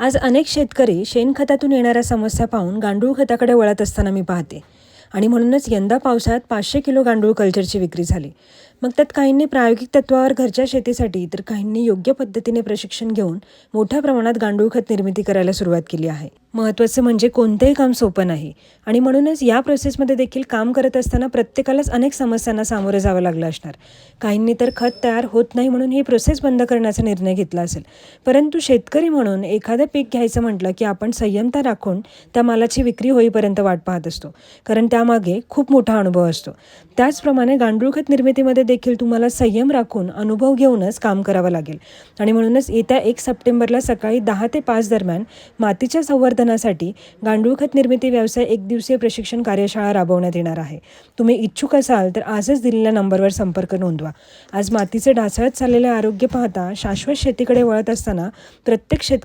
आज अनेक शेतकरी शेणखतातून येणाऱ्या समस्या पाहून गांडूळ खताकडे वळत असताना मी पाहते. आणि म्हणूनच यंदा पावसाळ्यात पाचशे किलो गांडूळ कल्चरची विक्री झाली. मग त्यात काहींनी प्रायोगिक तत्वावर घरच्या शेतीसाठी तर काहींनी योग्य पद्धतीने प्रशिक्षण घेऊन मोठ्या प्रमाणात गांडूळ खत निर्मिती करायला सुरुवात केली आहे. महत्त्वाचं म्हणजे कोणतंही काम सोपं नाही. आणि म्हणूनच या प्रोसेसमध्ये देखील काम करत असताना प्रत्येकालाच अनेक समस्यांना सामोरं जावं लागलं असणार. काहींनी तर खत तयार होत नाही म्हणून ही प्रोसेस बंद करण्याचा निर्णय घेतला असेल. परंतु शेतकरी म्हणून एखादं पीक घ्यायचं म्हटलं की आपण संयमता राखून त्या मालाची विक्री होईपर्यंत वाट पाहत असतो. कारण त्यामागे खूप मोठा अनुभव असतो. त्याचप्रमाणे गांडूळ खत निर्मितीमध्ये देखील तुम्हाला संयम राखून अनुभव घेऊनच काम करावं लागेल. आणि म्हणूनच येत्या एक सप्टेंबरला सकाळी दहा ते पाच दरम्यान मातीच्या संवर्धनासाठी गांडूळ खत निर्मिती व्यवसाय एक दिवसीय प्रशिक्षण कार्यशाळा राबवण्यात येणार आहे. तुम्ही इच्छुक असाल तर आजच दिलेल्या नंबरवर संपर्क नोंदवा. आज मातीचे ढासळत चाललेले आरोग्य पाहता शाश्वत शेतीकडे वळत असताना प्रत्येक शेतकरी